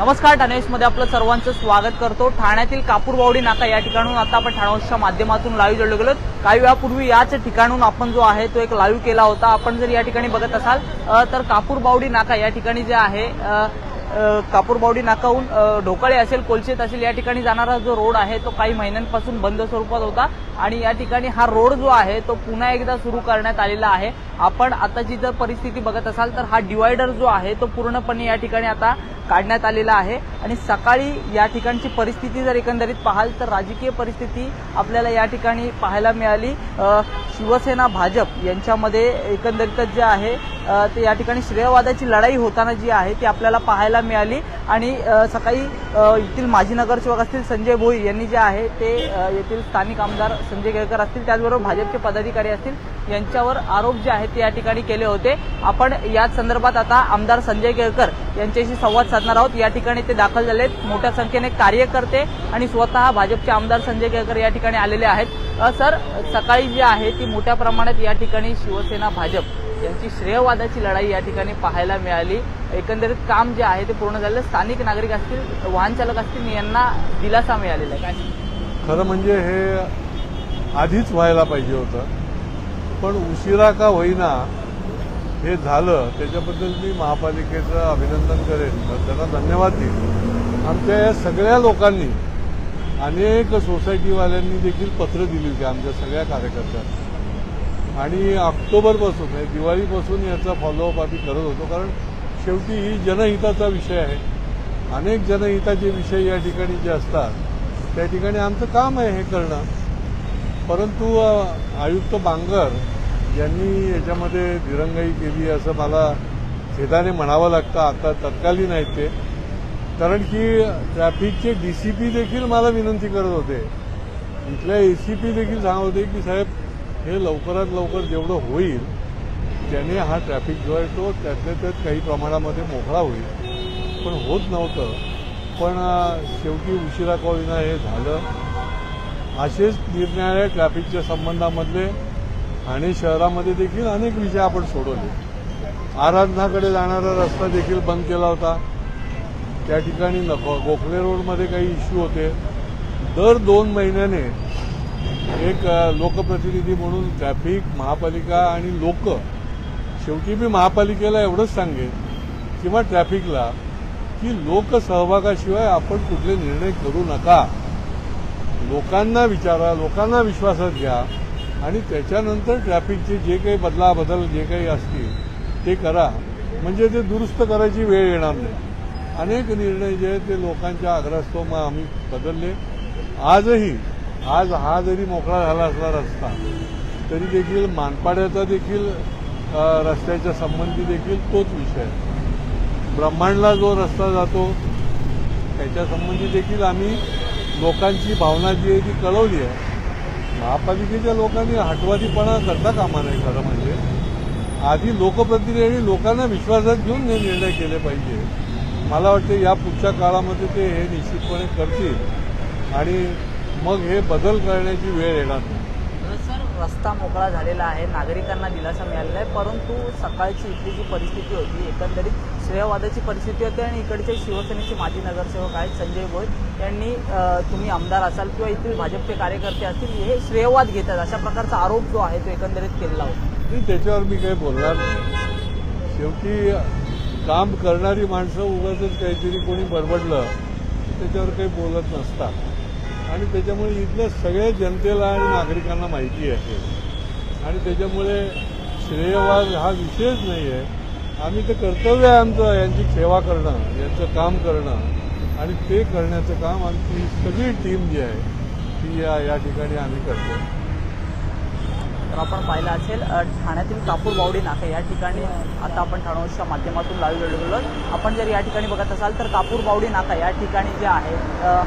नमस्कार ठाणेमध्ये आपलं सर्वांचं स्वागत करतो. ठाण्यातील कापूरबावडी नाका या ठिकाणून आता आपण ठाण्याच्या माध्यमातून लाईव्ह जोडलो गेलो काही वेळापूर्वी याच ठिकाणून आपण जो आहे तो एक लाईव्ह केला होता. आपण जर या ठिकाणी बघत असाल तर कापूरबावडी नाका या ठिकाणी जे आहे कापूरबावडी नाकाहून ढोकाळे असेल कोलशेत असेल या ठिकाणी जाणारा जो रोड आहे तो काही महिन्यांपासून बंद स्वरूपात होता. आणि या ठिकाणी हा रोड जो आहे तो पुन्हा एकदा सुरू करण्यात आलेला आहे. आपण आताची जर परिस्थिती बघत असाल तर हा डिवायडर जो आहे तो पूर्णपणे या ठिकाणी आता काढण्यात आलेला आहे. आणि सकाळी या ठिकाणची परिस्थिती जर एकंदरीत पाहाल तर राजकीय परिस्थिती आपल्याला या ठिकाणी पाहायला मिळाली. शिवसेना भाजप यांच्यामध्ये एकंदरीतच जे आहे ते या ठिकाणी श्रेयवादाची लढाई होताना जी आहे ती आपल्याला पाहायला मिळाली. आणि सकाळी येथील माजी नगरसेवक असतील संजय भोई यांनी जे आहे ते येथील स्थानिक आमदार संजय केळकर असतील त्याचबरोबर भाजपचे पदाधिकारी असतील यांच्यावर आरोप जे आहेत ते या ठिकाणी केले होते. आपण याच संदर्भात आता आमदार संजय केळकर यांच्याशी संवाद साधणार आहोत. या ठिकाणी ते दाखल झाले आहेत मोठ्या संख्येने कार्यकर्ते आणि स्वतः भाजपचे आमदार संजय केळकर या ठिकाणी आलेले आहेत. सर सकाळी जी आहे ती मोठ्या प्रमाणात या ठिकाणी शिवसेना भाजप यांची श्रेयवादाची लढाई या ठिकाणी पाहायला मिळाली. एकंदरीत काम जे आहे ते पूर्ण झालं स्थानिक नागरिक असतील वाहन चालक असतील यांना दिलासा मिळालेला आहे. काय खरं म्हणजे हे आधीच व्हायला पाहिजे होतं. पण उशिरा का होईना हे झालं. त्याच्याबद्दल मी महापालिकेचं अभिनंदन करेन. त्यांना धन्यवाद देईन. आमच्या या सगळ्या लोकांनी अनेक सोसायटीवाल्यांनी देखील पत्र दिली होती आमच्या सगळ्या कार्यकर्त्यांना. आणि ऑक्टोबरपासून म्हणजे दिवाळीपासून याचा फॉलोअप आम्ही करत होतो. कारण शेवटी ही जनहिताचा विषय आहे. अनेक जनहिताचे विषय या ठिकाणी जे असतात त्या ठिकाणी आमचं काम आहे हे करणं. परंतु आयुक्त बांगर यांनी याच्यामध्ये दिरंगाई केली असं मला छेदाने म्हणावं लागतं. आता तत्कालीन आहेत ते. कारण की ट्रॅफिकचे डीसीपी देखील मला विनंती करत होते. इथल्या एसीपी देखील सांगत होते की साहेब हे लवकरात लवकर जेवढं होईल त्याने हा ट्रॅफिक जो आहे तो त्यातल्या त्यात काही प्रमाणामध्ये मोकळा होईल. पण होत नव्हतं. पण शेवटी उशिरा का हे झालं. असेच निरनिराळ्या ट्रॅफिकच्या संबंधामधले ठाणे शहरामध्ये देखील अनेक विषय आपण सोडवले. आराधनाकडे जाणारा रस्ता देखील बंद केला होता. त्या ठिकाणी नको. गोखले रोडमध्ये काही इश्यू होते. दर दोन महिन्याने एक लोकप्रतिनिधी म्हणून ट्रॅफिक महापालिका आणि लोक शेवटी मी महापालिकेला एवढंच सांगेन किंवा ट्रॅफिकला की लोकसहभागाशिवाय आपण कुठले निर्णय करू नका. लोकांना विचारा लोकांना विश्वासात घ्या आणि त्याच्यानंतर ट्रॅफिकचे जे काही बदलाबदल जे काही असतील ते करा. म्हणजे ते दुरुस्त करायची वेळ येणार नाही. अनेक निर्णय जे आहेत ते लोकांच्या आग्रहास्तव मग आम्ही बदलले. आजही आज हा जरी मोकळा झाला असला रस्ता तरी देखील मानपाड्याचा देखील रस्त्याच्या संबंधी देखील तोच विषय ब्रह्मांडला जो रस्ता जातो त्याच्या संबंधी देखील आम्ही लोकांची भावना जी आहे ती कळवली आहे. महापालिकेच्या लोकांनी हटवादीपणा करता कामा नये खरं म्हणजे. आधी लोकप्रतिनिधी लोकांना विश्वासात घेऊन हे निर्णय केले पाहिजे. मला वाटतं या पुढच्या काळामध्ये ते हे निश्चितपणे करतील. आणि मग हे बदल करण्याची वेळ येणार नाही. सर रस्ता मोकळा झालेला आहे नागरिकांना दिलासा मिळालेला आहे परंतु सकाळची इथली जी परिस्थिती होती एकंदरीत श्रेयवादाची परिस्थिती होती आणि इकडचे शिवसेनेचे माजी नगरसेवक आहेत संजय भोई यांनी तुम्ही आमदार असाल किंवा इथील भाजपचे कार्यकर्ते असतील हे श्रेयवाद घेतात. अशा प्रकारचा आरोप जो आहे तो एकंदरीत केलेला होता. त्याच्यावर मी काही बोलणार नाही. शेवटी काम करणारी माणसं उगाच काहीतरी कोणी बरबडलं त्याच्यावर काही बोलत नसतात. आणि त्याच्यामुळे इथल्या सगळ्या जनतेला आणि नागरिकांना माहिती आहे. आणि त्याच्यामुळे श्रेयवाद हा विषयच नाही आहे आम्ही ते कर्तव्य आहे आमचं यांची सेवा करणं यांचं काम करणं. आणि ते करण्याचं काम आमची सगळी टीम जी आहे ती या या ठिकाणी आम्ही करतो तर आपण पाहिलं असेल ठाण्यातील कापूर बावडी नाका या ठिकाणी आता आपण ठाणोच्या माध्यमातून लाईव्ह गेलेलो आपण जर या ठिकाणी बघत असाल तर कापूर बावडी नाका या ठिकाणी जे आहे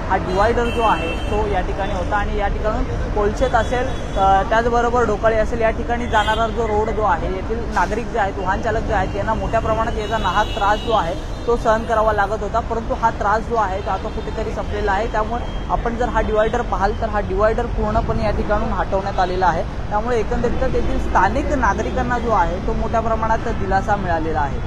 हा डिवायडर जो आहे तो या ठिकाणी होता आणि या ठिकाणून कोलशेत असेल त्याचबरोबर ढोकाळे असेल या ठिकाणी जाणारा जो रोड जो आहे येथील नागरिक जे आहेत वाहन चालक जे आहेत यांना मोठ्या प्रमाणात याचा नाहक त्रास जो आहे तो सहन करावा लागत होता. परंतु हा त्रास जो आहे तो आता कुठेतरी संपलेला आहे. त्यामुळे आपण जर हा डिवायडर पाहाल तर हा डिवायडर पूर्णपणे या ठिकाणून हटवण्यात आलेला आहे. त्यामुळे एकंदरीत तेथील स्थानिक नागरिकांना जो आहे तो मोठ्या प्रमाणात दिलासा मिळालेला आहे.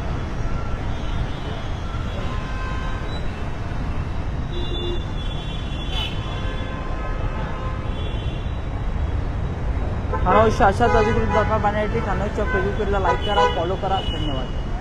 अशाच अधिकृत बातम्या पाहण्यासाठी खानोजच्या फेसबुक पेजला लाईक करा फॉलो करा. धन्यवाद.